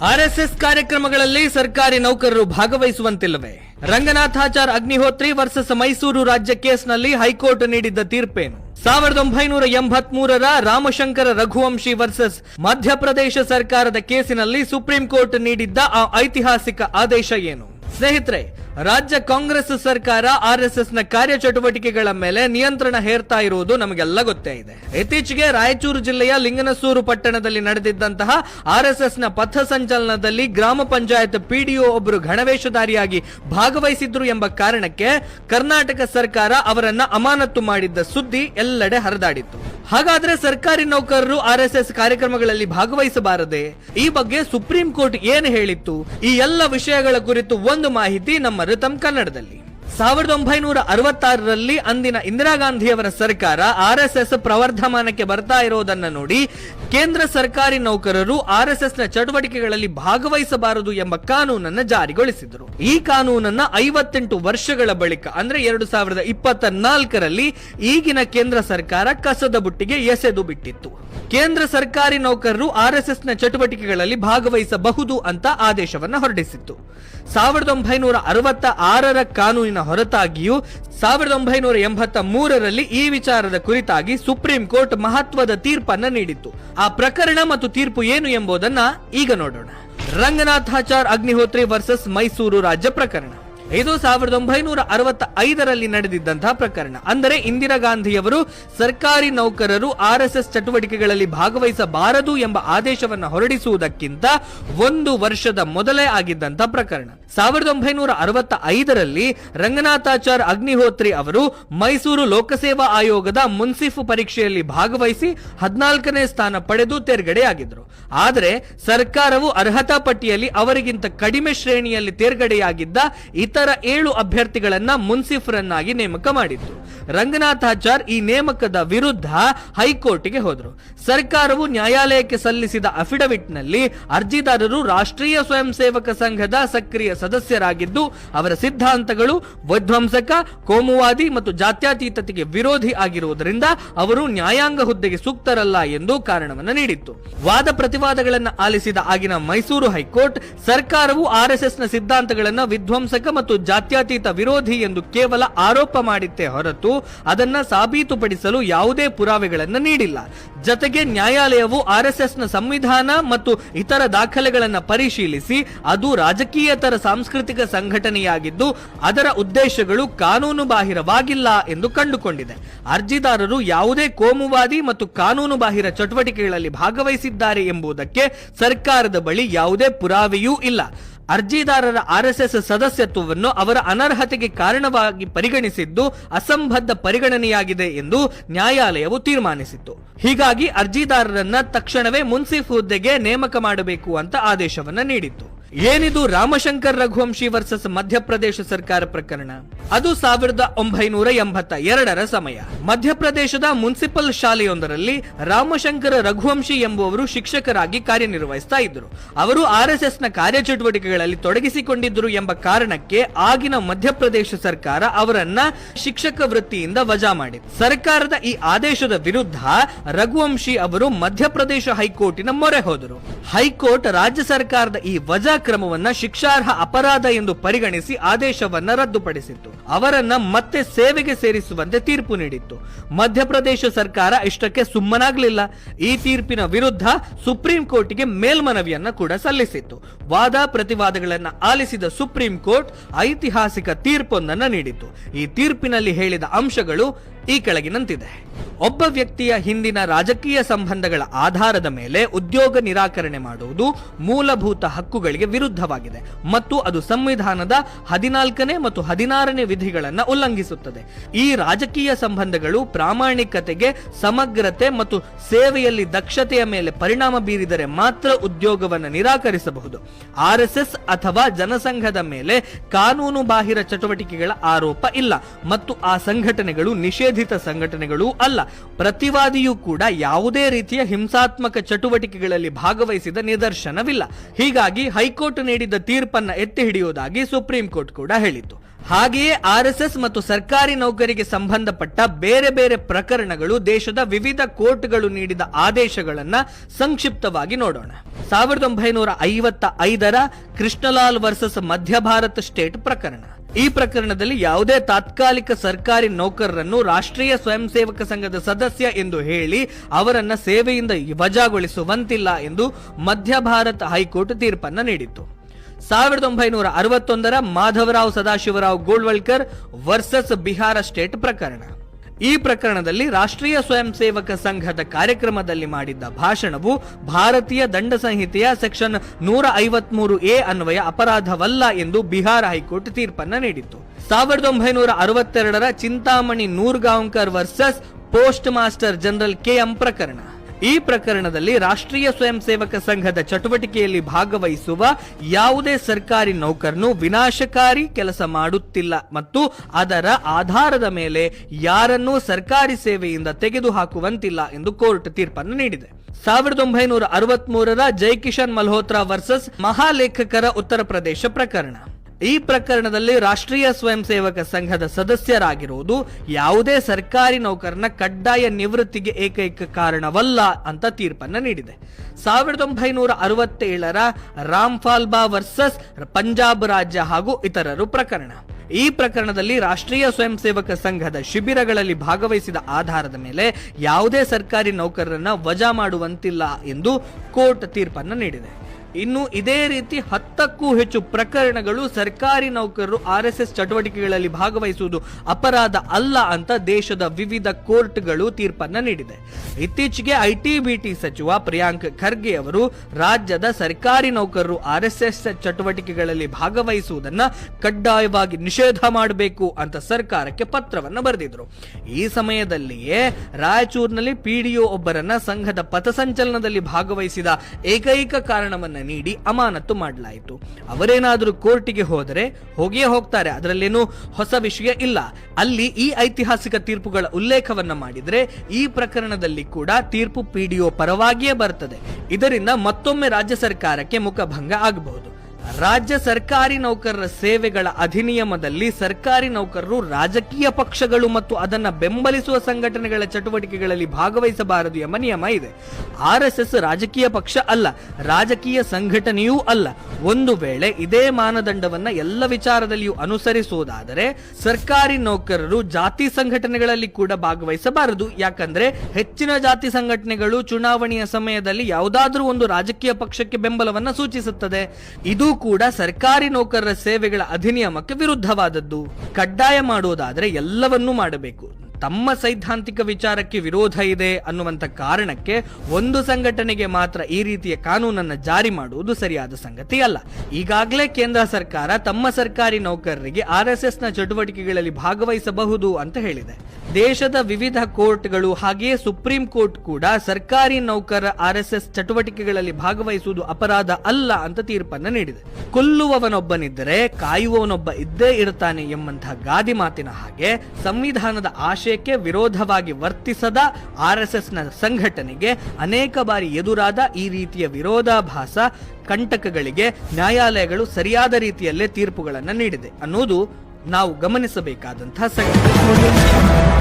RSS ಕಾರ್ಯಕ್ರಮಗಳಲ್ಲಿ ಸರ್ಕಾರಿ ನೌಕರರು ಭಾಗವಹಿಸುವಂತಿಲ್ಲವೇ. ರಂಗನಾಥಾಚಾರ್ ಅಗ್ನಿಹೋತ್ರಿ ವರ್ಸಸ್ ಮೈಸೂರು ರಾಜ್ಯ ಕೇಸ್ನಲ್ಲಿ ಹೈಕೋರ್ಟ್ ನೀಡಿದ್ದ ತೀರ್ಪೇನು? ಸಾವಿರದ ಒಂಬೈನೂರ ಎಂಬತ್ ಮೂರರ ರಾಮಶಂಕರ ರಘುವಂಶಿ ವರ್ಸಸ್ ಮಧ್ಯಪ್ರದೇಶ ಸರ್ಕಾರದ ಕೇಸಿನಲ್ಲಿ ಸುಪ್ರೀಂ ಕೋರ್ಟ್ ನೀಡಿದ್ದ ಆ ಐತಿಹಾಸಿಕ ಆದೇಶ ಏನು? ಸ್ನೇಹಿತರೆ ರಾಜ್ಯ ಕಾಂಗ್ರೆಸ್ ಸರ್ಕಾರ ಆರ್ಎಸ್ಎಸ್ನ ಕಾರ್ಯಚಟುವಟಿಕೆಗಳ ಮೇಲೆ ನಿಯಂತ್ರಣ ಹೇರ್ತಾ ಇರುವುದು ನಮಗೆಲ್ಲ ಗೊತ್ತೇ ಇದೆ. ಇತ್ತೀಚೆಗೆ ರಾಯಚೂರು ಜಿಲ್ಲೆಯ ಲಿಂಗನಸೂರು ಪಟ್ಟಣದಲ್ಲಿ ನಡೆದಿದ್ದಂತಹ ಆರ್ಎಸ್ಎಸ್ನ ಪಥ ಸಂಚಲನದಲ್ಲಿ ಗ್ರಾಮ ಪಂಚಾಯತ್ ಪಿಡಿಒ ಒಬ್ಬರು ಗಣವೇಶಧಾರಿಯಾಗಿ ಭಾಗವಹಿಸಿದ್ರು ಎಂಬ ಕಾರಣಕ್ಕೆ ಕರ್ನಾಟಕ ಸರ್ಕಾರ ಅವರನ್ನ ಅಮಾನತು ಮಾಡಿದ್ದ ಸುದ್ದಿ ಎಲ್ಲೆಡೆ ಹರಿದಾಡಿತ್ತು. ಹಾಗಾದ್ರೆ ಸರ್ಕಾರಿ ನೌಕರರು ಆರ್ಎಸ್ಎಸ್ ಕಾರ್ಯಕ್ರಮಗಳಲ್ಲಿ ಭಾಗವಹಿಸಬಾರದೆ? ಈ ಬಗ್ಗೆ ಸುಪ್ರೀಂ ಕೋರ್ಟ್ ಏನು ಹೇಳಿತ್ತು? ಈ ಎಲ್ಲ ವಿಷಯಗಳ ಕುರಿತು ಒಂದು ಮಾಹಿತಿ ನಮ್ಮ ರಿತಂ ಕನ್ನಡದಲ್ಲಿ. ಸಾವಿರದ ಒಂಬೈನೂರ ಅರವತ್ತಾರರಲ್ಲಿ ಅಂದಿನ ಇಂದಿರಾ ಗಾಂಧಿಯವರ ಸರ್ಕಾರ ಆರ್ಎಸ್ಎಸ್ ಪ್ರವರ್ಧಮಾನಕ್ಕೆ ಬರ್ತಾ ಇರೋದನ್ನ ನೋಡಿ ಕೇಂದ್ರ ಸರ್ಕಾರಿ ನೌಕರರು ಆರ್ಎಸ್ಎಸ್ನ ಚಟುವಟಿಕೆಗಳಲ್ಲಿ ಭಾಗವಹಿಸಬಾರದು ಎಂಬ ಕಾನೂನನ್ನ ಜಾರಿಗೊಳಿಸಿದರು. ಈ ಕಾನೂನನ್ನ ಐವತ್ತೆಂಟು ವರ್ಷಗಳ ಬಳಿಕ, ಅಂದ್ರೆ ಎರಡು ಸಾವಿರದ ಇಪ್ಪತ್ತ ಈಗಿನ ಕೇಂದ್ರ ಸರ್ಕಾರ ಕಸದ ಬುಟ್ಟಿಗೆ ಎಸೆದು ಬಿಟ್ಟಿತ್ತು. ಕೇಂದ್ರ ಸರ್ಕಾರಿ ನೌಕರರು ಆರ್ಎಸ್ಎಸ್ನ ಚಟುವಟಿಕೆಗಳಲ್ಲಿ ಭಾಗವಹಿಸಬಹುದು ಅಂತ ಆದೇಶವನ್ನ ಹೊರಡಿಸಿತ್ತು. ಸಾವಿರದ ಒಂಬೈನೂರ ಅರವತ್ತ ಆರರ ಕಾನೂನಿನ ಹೊರತಾಗಿಯೂ ಸಾವಿರದ ಒಂಬೈನೂರ ಎಂಬತ್ತ ಮೂರರಲ್ಲಿ ಈ ವಿಚಾರದ ಕುರಿತಾಗಿ ಸುಪ್ರೀಂ ಕೋರ್ಟ್ ಮಹತ್ವದ ತೀರ್ಪನ್ನ ನೀಡಿತ್ತು. ಆ ಪ್ರಕರಣ ಮತ್ತು ತೀರ್ಪು ಏನು ಎಂಬುದನ್ನ ಈಗ ನೋಡೋಣ. ರಂಗನಾಥಾಚಾರ್, ಅಗ್ನಿಹೋತ್ರಿ ವರ್ಸಸ್ ಮೈಸೂರು ರಾಜ್ಯ ಪ್ರಕರಣ. ಇದು ಸಾವಿರದ ಒಂಬೈನೂರ ಅರವತ್ತ ಐದರಲ್ಲಿ ನಡೆದಿದ್ದಂತಹ ಪ್ರಕರಣ. ಅಂದರೆ ಇಂದಿರಾ ಗಾಂಧಿಯವರು ಸರ್ಕಾರಿ ನೌಕರರು ಆರ್ಎಸ್ಎಸ್ ಚಟುವಟಿಕೆಗಳಲ್ಲಿ ಭಾಗವಹಿಸಬಾರದು ಎಂಬ ಆದೇಶವನ್ನು ಹೊರಡಿಸುವುದಕ್ಕಿಂತ ಒಂದು ವರ್ಷದ ಮೊದಲೇ ಆಗಿದ್ದಂತಹ ಪ್ರಕರಣ. ಸಾವಿರದ ಒಂಬೈನೂರ ಅರವತ್ತ ಐದರಲ್ಲಿ ರಂಗನಾಥಾಚಾರ್ ಅಗ್ನಿಹೋತ್ರಿ ಅವರು ಮೈಸೂರು ಲೋಕಸೇವಾ ಆಯೋಗದ ಮುನ್ಸಿಫ್ ಪರೀಕ್ಷೆಯಲ್ಲಿ ಭಾಗವಹಿಸಿ ಹದಿನಾಲ್ಕನೇ ಸ್ಥಾನ ಪಡೆದು ತೇರ್ಗಡೆಯಾಗಿದ್ರು ಆದರೆ ಸರ್ಕಾರವು ಅರ್ಹತಾ ಪಟ್ಟಿಯಲ್ಲಿ ಅವರಿಗಿಂತ ಕಡಿಮೆ ಶ್ರೇಣಿಯಲ್ಲಿ ತೇರ್ಗಡೆಯಾಗಿದ್ದ ಇತರ ಏಳು ಅಭ್ಯರ್ಥಿಗಳನ್ನ ಮುನ್ಸಿಫರನ್ನಾಗಿ ನೇಮಕ ಮಾಡಿತ್ತು ರಂಗನಾಥಾಚಾರ್ ಈ ನೇಮಕದ ವಿರುದ್ಧ ಹೈಕೋರ್ಟ್ಗೆ ಹೋದರು. ಸರ್ಕಾರವು ನ್ಯಾಯಾಲಯಕ್ಕೆ ಸಲ್ಲಿಸಿದ ಅಫಿಡವಿಟ್ನಲ್ಲಿ ಅರ್ಜಿದಾರರು ರಾಷ್ಟ್ರೀಯ ಸ್ವಯಂ ಸೇವಕ ಸಂಘದ ಸಕ್ರಿಯ ಸದಸ್ಯರಾಗಿದ್ದು, ಅವರ ಸಿದ್ಧಾಂತಗಳು ವಿಧ್ವಂಸಕ, ಕೋಮುವಾದಿ ಮತ್ತು ಜಾತ್ಯತೀತತೆಗೆ ವಿರೋಧಿ ಆಗಿರುವುದರಿಂದ ಅವರು ನ್ಯಾಯಾಂಗ ಹುದ್ದೆಗೆ ಸೂಕ್ತರಲ್ಲ ಎಂದು ಕಾರಣವನ್ನು ನೀಡಿತ್ತು. ವಾದ ಪ್ರತಿವಾದಗಳನ್ನು ಆಲಿಸಿದ ಆಗಿನ ಮೈಸೂರು ಹೈಕೋರ್ಟ್ ಸರ್ಕಾರವು ಆರ್ಎಸ್ಎಸ್ನ ಸಿದ್ಧಾಂತಗಳನ್ನು ವಿಧ್ವಂಸಕ ಮತ್ತು ಜಾತ್ಯತೀತ ವಿರೋಧಿ ಎಂದು ಕೇವಲ ಆರೋಪ ಮಾಡಿತ್ತೇ ಹೊರತು ಅದನ್ನ ಸಾಬೀತುಪಡಿಸಲು ಯಾವುದೇ ಪುರಾವೆಗಳನ್ನು ನೀಡಿಲ್ಲ. ಜತೆಗೆ ನ್ಯಾಯಾಲಯವು ಆರ್ಎಸ್ಎಸ್ನ ಸಂವಿಧಾನ ಮತ್ತು ಇತರ ದಾಖಲೆಗಳನ್ನು ಪರಿಶೀಲಿಸಿ ಅದು ರಾಜಕೀಯತರ ಸಾಂಸ್ಕೃತಿಕ ಸಂಘಟನೆಯಾಗಿದ್ದು ಅದರ ಉದ್ದೇಶಗಳು ಕಾನೂನು ಬಾಹಿರವಾಗಿಲ್ಲ ಎಂದು ಕಂಡುಕೊಂಡಿದೆ. ಅರ್ಜಿದಾರರು ಯಾವುದೇ ಕೋಮುವಾದಿ ಮತ್ತು ಕಾನೂನು ಬಾಹಿರ ಚಟುವಟಿಕೆಗಳಲ್ಲಿ ಭಾಗವಹಿಸಿದ್ದಾರೆ ಎಂಬುದಕ್ಕೆ ಸರ್ಕಾರದ ಬಳಿ ಯಾವುದೇ ಪುರಾವೆಯೂ ಇಲ್ಲ. ಅರ್ಜಿದಾರರ ಆರ್ಎಸ್ಎಸ್ ಸದಸ್ಯತ್ವವನ್ನು ಅವರ ಅನರ್ಹತೆಗೆ ಕಾರಣವಾಗಿ ಪರಿಗಣಿಸಿದ್ದು ಅಸಂಬದ್ಧ ಪರಿಗಣನೆಯಾಗಿದೆ ಎಂದು ನ್ಯಾಯಾಲಯವು ತೀರ್ಮಾನಿಸಿತ್ತು. ಹೀಗಾಗಿ ಅರ್ಜಿದಾರರನ್ನ ತಕ್ಷಣವೇ ಮುನ್ಸಿಫ್ ಹುದ್ದೆಗೆ ನೇಮಕ ಮಾಡಬೇಕು ಅಂತ ಆದೇಶವನ್ನ ನೀಡಿತ್ತು. ಏನಿದು ರಾಮಶಂಕರ್ ರಘುವಂಶಿ ವರ್ಸಸ್ ಮಧ್ಯಪ್ರದೇಶ ಸರ್ಕಾರ ಪ್ರಕರಣ? ಅದು ಸಾವಿರದ ಒಂಬೈನೂರ ಎಂಬತ್ತ ಎರಡರ ಸಮಯ. ಮಧ್ಯಪ್ರದೇಶದ ಮುನ್ಸಿಪಲ್ ಶಾಲೆಯೊಂದರಲ್ಲಿ ರಾಮಶಂಕರ ರಘುವಂಶಿ ಎಂಬುವರು ಶಿಕ್ಷಕರಾಗಿ ಕಾರ್ಯನಿರ್ವಹಿಸ್ತಾ ಇದ್ದರು. ಅವರು ಆರ್ ಎಸ್ ಎಸ್ನ ಕಾರ್ಯಚಟುವಟಿಕೆಗಳಲ್ಲಿ ತೊಡಗಿಸಿಕೊಂಡಿದ್ದರು ಎಂಬ ಕಾರಣಕ್ಕೆ ಆಗಿನ ಮಧ್ಯಪ್ರದೇಶ ಸರ್ಕಾರ ಅವರನ್ನ ಶಿಕ್ಷಕ ವೃತ್ತಿಯಿಂದ ವಜಾ ಮಾಡಿದೆ. ಸರ್ಕಾರದ ಈ ಆದೇಶದ ವಿರುದ್ಧ ರಘುವಂಶಿ ಅವರು ಮಧ್ಯಪ್ರದೇಶ ಹೈಕೋರ್ಟಿನ ಮೊರೆ ಹೋದರು. ಹೈಕೋರ್ಟ್ ರಾಜ್ಯ ಸರ್ಕಾರದ ಈ ವಜಾ ಕ್ರಮವನ್ನ ಶಿಕ್ಷಾರ್ಹ ಅಪರಾಧ ಎಂದು ಪರಿಗಣಿಸಿ ಆದೇಶವನ್ನ ರದ್ದುಪಡಿಸಿತ್ತು. ಅವರನ್ನ ಮತ್ತೆ ಸೇವೆಗೆ ಸೇರಿಸುವಂತೆ ತೀರ್ಪು ನೀಡಿತ್ತು. ಮಧ್ಯಪ್ರದೇಶ ಸರ್ಕಾರ ಇಷ್ಟಕ್ಕೆ ಸುಮ್ಮನಾಗಲಿಲ್ಲ. ಈ ತೀರ್ಪಿನ ವಿರುದ್ಧ ಸುಪ್ರೀಂ ಕೋರ್ಟ್ಗೆ ಮೇಲ್ಮನವಿಯನ್ನ ಕೂಡ ಸಲ್ಲಿಸಿತ್ತು. ವಾದ ಪ್ರತಿವಾದಗಳನ್ನ ಆಲಿಸಿದ ಸುಪ್ರೀಂ ಕೋರ್ಟ್ ಐತಿಹಾಸಿಕ ತೀರ್ಪೊಂದನ್ನ ನೀಡಿತು ಈ ತೀರ್ಪಿನಲ್ಲಿ ಹೇಳಿದ ಅಂಶಗಳು ಈ ಕೆಳಗಿನಂತಿದೆ. ಒಬ್ಬ ವ್ಯಕ್ತಿಯ ಹಿಂದಿನ ರಾಜಕೀಯ ಸಂಬಂಧಗಳ ಆಧಾರದ ಮೇಲೆ ಉದ್ಯೋಗ ನಿರಾಕರಣೆ ಮಾಡುವುದು ಮೂಲಭೂತ ಹಕ್ಕುಗಳಿಗೆ ವಿರುದ್ಧವಾಗಿದೆ ಮತ್ತು ಅದು ಸಂವಿಧಾನದ ಹದಿನಾಲ್ಕನೇ ಮತ್ತು ಹದಿನಾರನೇ ವಿಧಿಗಳನ್ನು ಉಲ್ಲಂಘಿಸುತ್ತದೆ. ಈ ರಾಜಕೀಯ ಸಂಬಂಧಗಳು ಪ್ರಾಮಾಣಿಕತೆಗೆ ಸಮಗ್ರತೆ ಮತ್ತು ಸೇವೆಯಲ್ಲಿ ದಕ್ಷತೆಯ ಮೇಲೆ ಪರಿಣಾಮ ಬೀರಿದರೆ ಮಾತ್ರ ಉದ್ಯೋಗವನ್ನು ನಿರಾಕರಿಸಬಹುದು. ಆರ್ಎಸ್ಎಸ್ ಅಥವಾ ಜನಸಂಘದ ಮೇಲೆ ಕಾನೂನು ಬಾಹಿರ ಚಟುವಟಿಕೆಗಳ ಆರೋಪ ಇಲ್ಲ ಮತ್ತು ಆ ಸಂಘಟನೆಗಳು ನಿಷೇಧಿತ ಸಂಘಟನೆಗಳೂ ಅಲ್ಲ. ಪ್ರತಿವಾದಿಯೂ ಕೂಡ ಯಾವುದೇ ರೀತಿಯ ಹಿಂಸಾತ್ಮಕ ಚಟುವಟಿಕೆಗಳಲ್ಲಿ ಭಾಗವಹಿಸಿದ ನಿದರ್ಶನವಿಲ್ಲ. ಹೀಗಾಗಿ ಹೈಕೋರ್ಟ್ ನೀಡಿದ ತೀರ್ಪನ್ನ ಎತ್ತಿ ಹಿಡಿಯುವುದಾಗಿ ಸುಪ್ರೀಂ ಕೋರ್ಟ್ ಕೂಡ ಹೇಳಿತು ಹಾಗೆಯೇ ಆರ್ಎಸ್ಎಸ್ ಮತ್ತು ಸರ್ಕಾರಿ ನೌಕರಿಗೆ ಸಂಬಂಧಪಟ್ಟ ಬೇರೆ ಬೇರೆ ಪ್ರಕರಣಗಳು ದೇಶದ ವಿವಿಧ ಕೋರ್ಟ್ಗಳು ನೀಡಿದ ಆದೇಶಗಳನ್ನ ಸಂಕ್ಷಿಪ್ತವಾಗಿ ನೋಡೋಣ. ಸಾವಿರದ ಒಂಬೈನೂರ ಐವತ್ತ ಐದರ ಕೃಷ್ಣಲಾಲ್ ವರ್ಸಸ್ ಮಧ್ಯ ಭಾರತ ಸ್ಟೇಟ್ ಪ್ರಕರಣ. ಈ ಪ್ರಕರಣದಲ್ಲಿ ಯಾವುದೇ ತಾತ್ಕಾಲಿಕ ಸರ್ಕಾರಿ ನೌಕರರನ್ನು ರಾಷ್ಟ್ರೀಯ ಸ್ವಯಂ ಸೇವಕ ಸಂಘದ ಸದಸ್ಯ ಎಂದು ಹೇಳಿ ಅವರನ್ನ ಸೇವೆಯಿಂದ ವಜಾಗೊಳಿಸುವಂತಿಲ್ಲ ಎಂದು ಮಧ್ಯ ಭಾರತ ಹೈಕೋರ್ಟ್ ತೀರ್ಪನ್ನ ನೀಡಿತ್ತು. ಸಾವಿರದ ಒಂಬೈನೂರ ಅರವತ್ತೊಂದರ ಮಾಧವರಾವ್ ಸದಾಶಿವರಾವ್ ಗೋಳ್ವಲ್ಕರ್ ವರ್ಸಸ್ ಬಿಹಾರ ಸ್ಟೇಟ್ ಪ್ರಕರಣ. ಈ ಪ್ರಕರಣದಲ್ಲಿ ರಾಷ್ಟ್ರೀಯ ಸ್ವಯಂ ಸೇವಕ ಸಂಘದ ಕಾರ್ಯಕ್ರಮದಲ್ಲಿ ಮಾಡಿದ್ದ ಭಾಷಣವು ಭಾರತೀಯ ದಂಡ ಸಂಹಿತೆಯ ಸೆಕ್ಷನ್ ನೂರ ಐವತ್ಮೂರು ಎ ಅನ್ವಯ ಅಪರಾಧವಲ್ಲ ಎಂದು ಬಿಹಾರ ಹೈಕೋರ್ಟ್ ತೀರ್ಪನ್ನು ನೀಡಿತ್ತು. ಸಾವಿರದ ಒಂಬೈನೂರ ಅರವತ್ತೆರಡರ Chintamani Nurgaonkar versus post master general KM ಪ್ರಕರಣ. ಈ ಪ್ರಕರಣದಲ್ಲಿ ರಾಷ್ಟ್ರೀಯ ಸ್ವಯಂ ಸೇವಕ ಸಂಘದ ಚಟುವಟಿಕೆಯಲ್ಲಿ ಭಾಗವಹಿಸುವ ಯಾವುದೇ ಸರ್ಕಾರಿ ನೌಕರನು ವಿನಾಶಕಾರಿ ಕೆಲಸ ಮಾಡುತ್ತಿಲ್ಲ ಮತ್ತು ಅದರ ಆಧಾರದ ಮೇಲೆ ಯಾರನ್ನೂ ಸರ್ಕಾರಿ ಸೇವೆಯಿಂದ ತೆಗೆದುಹಾಕುವಂತಿಲ್ಲ ಎಂದು ಕೋರ್ಟ್ ತೀರ್ಪನ್ನು ನೀಡಿದೆ. ಸಾವಿರದ ಒಂಬೈನೂರ ಅರವತ್ಮೂರರ ಜೈಕಿಶನ್ ಮಲ್ಹೋತ್ರಾ ವರ್ಸಸ್ ಮಹಾಲೇಖಕರ ಉತ್ತರ ಪ್ರದೇಶ ಪ್ರಕರಣ. ಈ ಪ್ರಕರಣದಲ್ಲಿ ರಾಷ್ಟ್ರೀಯ ಸ್ವಯಂ ಸೇವಕ ಸಂಘದ ಸದಸ್ಯರಾಗಿರುವುದು ಯಾವುದೇ ಸರ್ಕಾರಿ ನೌಕರನ ಕಡ್ಡಾಯ ನಿವೃತ್ತಿಗೆ ಏಕೈಕ ಕಾರಣವಲ್ಲ ಅಂತ ತೀರ್ಪನ್ನು ನೀಡಿದೆ. ಸಾವಿರದ ಒಂಬೈನೂರ ಅರವತ್ತೇಳರ ರಾಮ್ಫಾಲ್ಬಾ ವರ್ಸಸ್ ಪಂಜಾಬ್ ರಾಜ್ಯ ಹಾಗೂ ಇತರರು ಪ್ರಕರಣ. ಈ ಪ್ರಕರಣದಲ್ಲಿ ರಾಷ್ಟ್ರೀಯ ಸ್ವಯಂ ಸೇವಕ ಸಂಘದ ಶಿಬಿರಗಳಲ್ಲಿ ಭಾಗವಹಿಸಿದ ಆಧಾರದ ಮೇಲೆ ಯಾವುದೇ ಸರ್ಕಾರಿ ನೌಕರರನ್ನ ವಜಾ ಮಾಡುವಂತಿಲ್ಲ ಎಂದು ಕೋರ್ಟ್ ತೀರ್ಪನ್ನು ನೀಡಿದೆ. ಇನ್ನು ಇದೇ ರೀತಿ ಹತ್ತಕ್ಕೂ ಹೆಚ್ಚು ಪ್ರಕರಣಗಳು ಸರ್ಕಾರಿ ನೌಕರರು ಆರ್ ಎಸ್ ಎಸ್ ಚಟುವಟಿಕೆಗಳಲ್ಲಿ ಭಾಗವಹಿಸುವುದು ಅಪರಾಧ ಅಲ್ಲ ಅಂತ ದೇಶದ ವಿವಿಧ ಕೋರ್ಟ್ಗಳು ತೀರ್ಪನ್ನ ನೀಡಿದೆ. ಇತ್ತೀಚೆಗೆ ಐಟಿ ಬಿಟಿ ಸಚಿವ ಪ್ರಿಯಾಂಕ್ ಖರ್ಗೆ ಅವರು ರಾಜ್ಯದ ಸರ್ಕಾರಿ ನೌಕರರು ಆರ್ ಎಸ್ ಎಸ್ ಚಟುವಟಿಕೆಗಳಲ್ಲಿ ಭಾಗವಹಿಸುವುದನ್ನ ಕಡ್ಡಾಯವಾಗಿ ನಿಷೇಧ ಮಾಡಬೇಕು ಅಂತ ಸರ್ಕಾರಕ್ಕೆ ಪತ್ರವನ್ನ ಬರೆದಿದ್ರು. ಈ ಸಮಯದಲ್ಲಿಯೇ ರಾಯಚೂರಿನಲ್ಲಿ ಪಿಡಿಒ ಒಬ್ಬರನ್ನ ಸಂಘದ ಪಥಸಂಚಲನದಲ್ಲಿ ಭಾಗವಹಿಸಿದ ಏಕೈಕ ಕಾರಣವನ್ನ ನೀಡಿ ಅಮಾನತು ಮಾಡಲಾಯಿತು. ಅವರೇನಾದರೂ ಕೋರ್ಟಿಗೆ ಹೋದರೆ ಹೋಗಿಯೇ ಹೋಗ್ತಾರೆ. ಅದರಲ್ಲೇನು ಹೊಸ ವಿಷಯ ಇಲ್ಲ. ಅಲ್ಲಿ ಈ ಐತಿಹಾಸಿಕ ತೀರ್ಪುಗಳ ಉಲ್ಲೇಖವನ್ನ ಮಾಡಿದರೆ ಈ ಪ್ರಕರಣದಲ್ಲಿ ಕೂಡ ತೀರ್ಪು ಪಿಡಿಒ ಪರವಾಗಿಯೇ ಬರ್ತದೆ. ಇದರಿಂದ ಮತ್ತೊಮ್ಮೆ ರಾಜ್ಯ ಸರ್ಕಾರಕ್ಕೆ ಮುಖಭಂಗ ಆಗಬಹುದು. ರಾಜ್ಯ ಸರ್ಕಾರಿ ನೌಕರರ ಸೇವೆಗಳ ಅಧಿನಿಯಮದಲ್ಲಿ ಸರ್ಕಾರಿ ನೌಕರರು ರಾಜಕೀಯ ಪಕ್ಷಗಳು ಮತ್ತು ಅದನ್ನ ಬೆಂಬಲಿಸುವ ಸಂಘಟನೆಗಳ ಚಟುವಟಿಕೆಗಳಲ್ಲಿ ಭಾಗವಹಿಸಬಾರದು ಎಂಬ ನಿಯಮ ಇದೆ. ಆರ್ ಎಸ್ ಎಸ್ ರಾಜಕೀಯ ಪಕ್ಷ ಅಲ್ಲ, ರಾಜಕೀಯ ಸಂಘಟನೆಯೂ ಅಲ್ಲ. ಒಂದು ವೇಳೆ ಇದೇ ಮಾನದಂಡವನ್ನ ಎಲ್ಲ ವಿಚಾರದಲ್ಲಿಯೂ ಅನುಸರಿಸುವುದಾದರೆ ಸರ್ಕಾರಿ ನೌಕರರು ಜಾತಿ ಸಂಘಟನೆಗಳಲ್ಲಿ ಕೂಡ ಭಾಗವಹಿಸಬಾರದು. ಯಾಕಂದ್ರೆ ಹೆಚ್ಚಿನ ಜಾತಿ ಸಂಘಟನೆಗಳು ಚುನಾವಣೆಯ ಸಮಯದಲ್ಲಿ ಯಾವುದಾದ್ರೂ ಒಂದು ರಾಜಕೀಯ ಪಕ್ಷಕ್ಕೆ ಬೆಂಬಲವನ್ನ ಸೂಚಿಸುತ್ತದೆ. ಇದು ಕೂಡ ಸರ್ಕಾರಿ ನೌಕರರ ಸೇವೆಗಳ ಅಧಿನಿಯಮಕ್ಕೆ ವಿರುದ್ಧವಾದದ್ದು. ಕಡ್ಡಾಯ ಮಾಡುವುದಾದರೆ ಎಲ್ಲವನ್ನೂ ಮಾಡಬೇಕು. ತಮ್ಮ ಸೈದ್ಧಾಂತಿಕ ವಿಚಾರಕ್ಕೆ ವಿರೋಧ ಇದೆ ಅನ್ನುವಂಥ ಕಾರಣಕ್ಕೆ ಒಂದು ಸಂಘಟನೆಗೆ ಮಾತ್ರ ಈ ರೀತಿಯ ಕಾನೂನನ್ನು ಜಾರಿ ಮಾಡುವುದು ಸರಿಯಾದ ಸಂಗತಿ ಅಲ್ಲ. ಈಗಾಗಲೇ ಕೇಂದ್ರ ಸರ್ಕಾರ ತಮ್ಮ ಸರ್ಕಾರಿ ನೌಕರರಿಗೆ ಆರ್ ಎಸ್ ಎಸ್ನ ಚಟುವಟಿಕೆಗಳಲ್ಲಿ ಭಾಗವಹಿಸಬಹುದು ಅಂತ ಹೇಳಿದೆ. ದೇಶದ ವಿವಿಧ ಕೋರ್ಟ್ಗಳು ಹಾಗೆಯೇ ಸುಪ್ರೀಂ ಕೋರ್ಟ್ ಕೂಡ ಸರ್ಕಾರಿ ನೌಕರ ಆರ್ ಎಸ್ ಎಸ್ ಚಟುವಟಿಕೆಗಳಲ್ಲಿ ಭಾಗವಹಿಸುವುದು ಅಪರಾಧ ಅಲ್ಲ ಅಂತ ತೀರ್ಪನ್ನು ನೀಡಿದೆ. ಕೊಲ್ಲುವವನೊಬ್ಬನಿದ್ದರೆ ಕಾಯುವವನೊಬ್ಬ ಇದ್ದೇ ಇರುತ್ತಾನೆ ಎಂಬಂತಹ ಗಾದಿ ಮಾತಿನ ಹಾಗೆ ಸಂವಿಧಾನದ ಆಶಯಕ್ಕೆ ವಿರೋಧವಾಗಿ ವರ್ತಿಸದ ಆರ್ ಎಸ್ ಎಸ್ನ ಸಂಘಟನೆಗೆ ಅನೇಕ ಬಾರಿ ಎದುರಾದ ಈ ರೀತಿಯ ವಿರೋಧಾಭಾಸ ಕಂಟಕಗಳಿಗೆ ನ್ಯಾಯಾಲಯಗಳು ಸರಿಯಾದ ರೀತಿಯಲ್ಲೇ ತೀರ್ಪುಗಳನ್ನು ನೀಡಿದೆ ಅನ್ನೋದು ನಾವು ಗಮನಿಸಬೇಕಾದಂತಹ ಸಂಗತಿ.